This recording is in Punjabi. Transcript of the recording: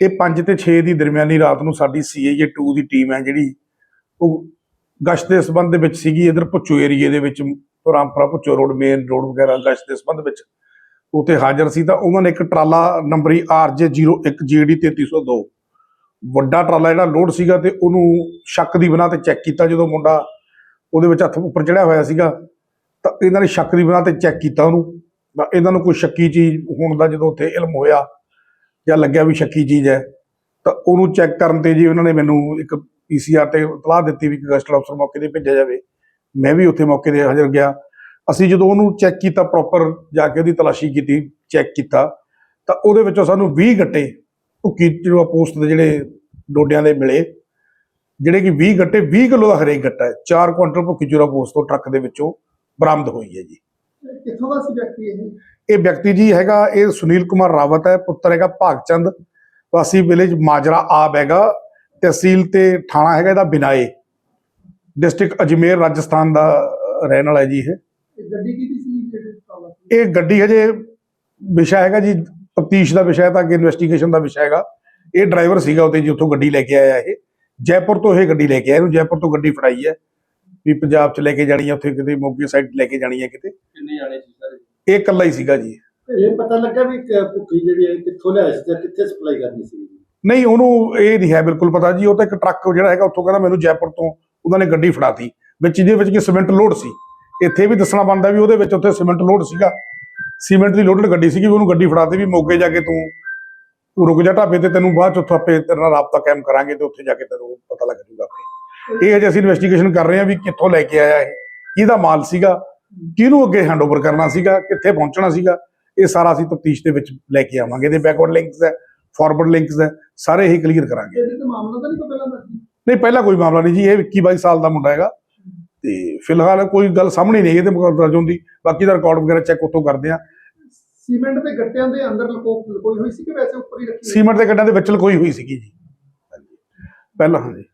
ਇਹ 5 ਤੇ 6 ਦੀ ਦਰਮਿਆਨੀ ਰਾਤ ਨੂੰ ਸਾਡੀ ਸੀਏਏ 2 ਦੀ ਟੀਮ ਹੈ ਜਿਹੜੀ, ਉਹ ਗਸ਼ਤ ਦੇ ਸੰਬੰਧ ਦੇ ਵਿੱਚ ਸੀਗੀ, ਇਧਰ ਭੁੱਚੋ ਏਰੀਏ ਦੇ ਵਿੱਚ, Rampura Bhucho road main road ਵਗੈਰਾ, ਗਸ਼ਤ ਦੇ ਸੰਬੰਧ ਵਿੱਚ। ਉੱਥੇ ਹਾਜ਼ਰ ਸੀ ਤਾਂ ਉਹਨਾਂ ਨੇ ਇੱਕ ਟਰਾਲਾ ਨੰਬਰੀ RJ01 GD 3302 ਵੱਡਾ ਟਰਾਲਾ ਜਿਹੜਾ ਲੋਡ ਸੀਗਾ ਤੇ ਉਹਨੂੰ ਸ਼ੱਕ ਦੀ ਬਣਾ ਤੇ ਚੈੱਕ ਕੀਤਾ ਜਦੋਂ ਮੁੰਡਾ ਉਹਦੇ ਵਿੱਚ ਹੱਥ ਉੱਪਰ ਚੜਿਆ ਹੋਇਆ ਸੀਗਾ, ਤਾਂ ਇਹਨਾਂ ਨੇ ਸ਼ੱਕ ਦੀ ਬਣਾ ਤੇ ਚੈੱਕ ਕੀਤਾ ਉਹਨੂੰ, ਤਾਂ ਇਹਨਾਂ ਨੂੰ ਕੋਈ ਸ਼ੱਕੀ ਚੀਜ਼ ਹੋਣ ਦਾ ਜਦੋਂ ਉੱਥੇ ਇਲਮ ਹੋਇਆ ਜਾਂ ਲੱਗਿਆ ਵੀ ਸ਼ੱਕੀ ਚੀਜ਼ ਹੈ, ਤਾਂ ਉਹਨੂੰ ਚੈੱਕ ਕਰਨ ਤੇ ਜੀ ਉਹਨਾਂ ਨੇ ਮੈਨੂੰ ਇੱਕ ਪੀਸੀਆਰ ਤੇ ਇਤਲਾਹ ਦਿੱਤੀ ਵੀ ਗਸਟ ਅਫਸਰ ਮੌਕੇ ਤੇ ਭੇਜਿਆ ਜਾਵੇ। ਮੈਂ ਵੀ ਉੱਥੇ ਮੌਕੇ ਤੇ ਹਾਜ਼ਰ ਗਿਆ। ਅਸੀਂ ਜਦੋਂ ਉਹਨੂੰ ਚੈੱਕ ਕੀਤਾ ਪ੍ਰੋਪਰ ਜਾ ਕੇ ਉਹਦੀ ਤਲਾਸ਼ੀ ਕੀਤੀ ਚੈੱਕ ਕੀਤਾ, ਤਾਂ ਉਹਦੇ ਵਿੱਚੋਂ ਸਾਨੂੰ 20 ਗੱਟੇ ਭੁੱਕੀ ਜਿਹੜਾ ਪੋਸਟ ਦੇ ਜਿਹੜੇ ਡੋਡਿਆਂ ਦੇ ਮਿਲੇ, ਜਿਹੜੇ ਕਿ 20 ਗੱਟੇ 20 ਕਿਲੋ ਦਾ ਹਰੇਕ ਗੱਟਾ ਹੈ। 4 ਕੁਇੰਟਲ ਭੁੱਕੀ ਚੂਰਾ ਪੋਸਟ ਤੋਂ ਟਰੱਕ ਦੇ ਵਿੱਚੋਂ ਬਰਾਮਦ ਹੋਈ ਹੈ ਜੀ। ਕਿੱਥੋਂ ਦਾ ਸੀ ਵਿਅਕਤੀ ਇਹ? ਇਹ ਵਿਅਕਤੀ ਜੀ ਹੈਗਾ ਇਹ ਸੁਨੀਲ ਕੁਮਾਰ ਰਾਵਤ ਹੈ ਪੁੱਤਰ ਹੈਗਾ ਭਾਗਚੰਦ ਵਾਸੀ ਵਿਲੇਜ ਮਾਜਰਾ ਆਬ ਹੈਗਾ ਤਹਿਸੀਲ ਤੇ ਥਾਣਾ ਹੈਗਾ ਇਹਦਾ ਬਿਨਾਏ। ਡਿਸਟ੍ਰਿਕਟ ਅਜਮੇਰ ਰਾਜਸਥਾਨ ਦਾ ਰਹਿਣ ਵਾਲਾ ਹੈ ਜੀ ਇਹ। ਇਹ ਗੱਡੀ ਕਿਹਦੀ ਸੀ ਜਿਹੜੇ ਟਰਾਲਾ ਸੀ ਇਹ ਗੱਡੀ ਹਜੇ ਵਿਸ਼ਾ ਹੈਗਾ ਜੀ ਤਫਤੀਸ਼ ਦਾ ਵਿਸ਼ਾ ਹੈ ਤਾਂ ਅੱਗੇ ਇਨਵੈਸਟੀਗੇਸ਼ਨ ਦਾ ਵਿਸ਼ਾ ਹੈਗਾ। ਇਹ ਡਰਾਈਵਰ ਸੀਗਾ ਉਹਦੇ ਜੀ ਉੱਥੋਂ ਗੱਡੀ ਲੈ ਕੇ ਆਇਆ ਇਹ। ਜੈਪੁਰ ਤੋਂ ਇਹ ਗੱਡੀ ਲੈ ਕੇ ਆਇਆ ਇਹਨੂੰ ਜੈਪੁਰ ਤੋਂ ਗੱਡੀ ਫੜਾਈ ਹੈ। ਵੀ ਪੰਜਾਬ ਚ ਲੈ ਕੇ ਜਾਣੀ ਹੈ ਉੱਥੇ ਕਿਤੇ ਮੋਗੇ ਸਾਈਡ ਲੈ ਕੇ ਜਾਣੀ ਹੈ ਕਿਤੇ। ਕਿੰਨੇ ਜਾਣੇ ਸੀ? ਇਹ ਇਕੱਲਾ ਹੀ ਸੀਗਾ ਜੀ। ਇਹ ਪਤਾ ਲੱਗਾ ਵੀ ਕਿ ਭੁੱਖੀ ਜਿਹੜੀ ਹੈ ਕਿੱਥੋਂ ਲਿਆਇਆ ਸੀ ਤੇ ਕਿੱਥੇ ਸਪਲਾਈ ਕਰਨੀ ਸੀ? ਨਹੀਂ ਉਹਨੂੰ ਇਹ ਨਹੀਂ ਹੈ ਬਿਲਕੁਲ ਪਤਾ ਜੀ ਉਹ ਤਾਂ ਇੱਕ ਟਰੱਕ ਜਿਹੜਾ ਹੈਗਾ ਉੱਥੋਂ ਕਹਿੰਦਾ ਮੈਨੂੰ ਜੈਪੁਰ ਤੋਂ ਉਹਨਾਂ ਨੇ ਗੱਡੀ ਫੜਾਤੀ ਵਿੱਚ ਇਹਦੇ ਵਿੱਚ ਕਿ ਸੀਮੈਂਟ ਲੋਡ ਸੀ। ਇੱਥੇ ਵੀ ਦੱਸਣਾ ਬਣਦਾ ਵੀ ਉਹਦੇ ਵਿੱਚ ਉੱਥੇ ਸੀਮੈਂਟ ਲੋਡ ਸੀਗਾ। ਸੀਮੈਂਟ ਦੀ ਲੋਡਡ ਗੱਡੀ ਸੀਗੀ ਉਹਨੂੰ ਗੱਡੀ ਫੜਾਤੀ ਵੀ ਮੋਗੇ ਜਾ ਕੇ ਤੂੰ ਤੂੰ ਰੁਕ ਜਾ ਢਾਬੇ ਤੇ ਤੈਨੂੰ ਬਾਅਦ ਚ ਉੱਥੋਂ ਆਪੇ ਤੇਰੇ ਨਾਲ ਰਾਬਤਾ ਕਾਇਮ ਕਰਾਂਗੇ ਤੇ ਉੱਥੇ ਜਾ ਕੇ ਤੈਨੂੰ ਪਤਾ ਲੱਗ ਜੂਗਾ ਆਪੇ। ਇਹ ਅਜੇ ਅਸੀਂ ਇਨਵੈਸਟੀਗੇਸ਼ਨ ਕਰ ਰਹੇ ਹਾਂ ਵੀ ਕਿੱਥੋਂ ਲੈ ਕੇ ਆਇਆ ਇਹ ਕਿਹਦਾ ਮਾਲ ਸੀਗਾ ਕਿਹਨੂੰ ਅੱਗੇ ਹੈਂਡਓਵਰ ਕਰਨਾ ਸੀਗਾ ਕਿੱਥੇ ਪਹੁੰਚਣਾ ਸੀਗਾ ਇਹ ਸਾਰਾ ਅਸੀਂ ਤਫਤੀਸ਼ ਦੇ ਵਿੱਚ ਲੈ ਕੇ ਆਵਾਂਗੇ। ਇਹਦੇ ਬੈਕਵਰਡ ਲਿੰਕਸ ਹੈ ਫਾਰਵਰਡ ਲਿੰਕਸ ਹੈ ਸਾਰੇ ਹੀ ਕਲੀਅਰ ਕਰਾਂਗੇ। ਇਹਦੇ ਤੇ ਮਾਮਲਾ ਤਾਂ ਨਹੀਂ ਪਹਿਲਾਂ ਨਹੀਂ ਪਹਿਲਾਂ ਕੋਈ ਮਾਮਲਾ ਨਹੀਂ ਜੀ ਇਹ 21 22 ਸਾਲ ਦਾ ਮੁੰਡਾ ਹੈਗਾ। ਤੇ ਫਿਲਹਾਲ ਕੋਈ ਗੱਲ ਸਾਹਮਣੇ ਨਹੀਂ ਇਹਦੇ ਦਰਜ ਹੁੰਦੀ ਬਾਕੀ ਦਾ ਰਿਕਾਰਡ ਵਗੈਰਾ ਚੈੱਕ ਉੱਥੋਂ ਕਰਦੇ ਆ ਸੀਮੈਂਟ ਦੇ ਗੱਟਿਆਂ ਦੇ ਅੰਦਰ ਲਕੋ ਲਕੋਈ ਹੋਈ ਸੀ ਕਿ ਵੈਸੇ ਉੱਪਰ ਹੀ ਰੱਖੀ? ਸੀਮੈਂਟ ਦੇ ਗੱਡਾਂ ਦੇ ਵਿੱਚ ਲਕੋਈ ਹੋਈ ਸੀਗੀ ਜੀ। ਹਾਂਜੀ। ਪਹਿਲਾਂ ਹਾਂਜੀ।